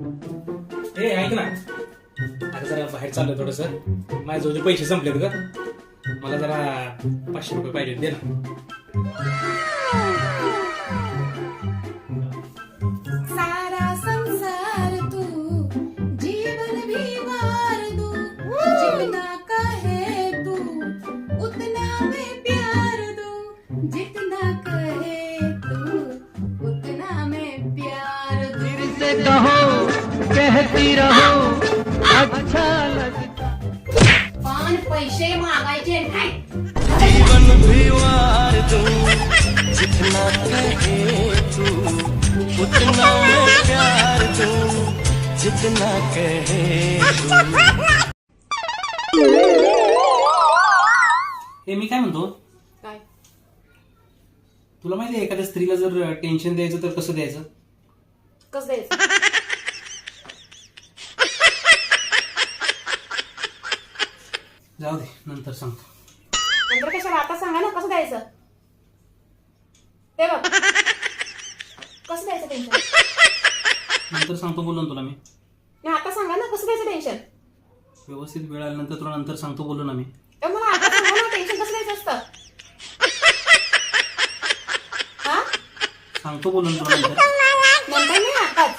ए ऐक ना. अरे जरा बाहेर चाललोय थोडस. माझ्या जवळ पैसे संपलेत ग. मला जरा पाचशे रुपये पाहिजे दे ना. सारा संसार तू जीवन भी वार दू. जितना कहे तू उतना मैं प्यार दू. जितना कहे तू उतना मैं प्यार दू. फिर से कहो कहती रहो। अच्छा लगता। पान पैसे मागायचे नाही. जीवन भी वार दूं जितना कहे तू उतना मैं प्यार दूं जितना कहे तू। हे मी काय म्हणतो? काय? तुला माहिती आहे एखाद्या स्त्रीला जर टेन्शन द्यायचं तर कसं द्यायचं? कसं द्यायचं? जाऊ दे नंतर सांगतो. नंतर कशाला आता सांगा ना कसं द्यायचं? ते बघ. कसं द्यायचं टेन्शन नंतर सांगतो बोललो ना तुला मी. नाही आता सांगा ना कसं द्यायचं टेन्शन व्यवस्थित वेळ आल्यानंतर तुला नंतर सांगतो बोललो ना मी. तर मला आता सांगा ना टेन्शन कसं द्यायचं असतं? हा? सांगतो बोललो ना तुला नंतर नंतर. नाही आताच.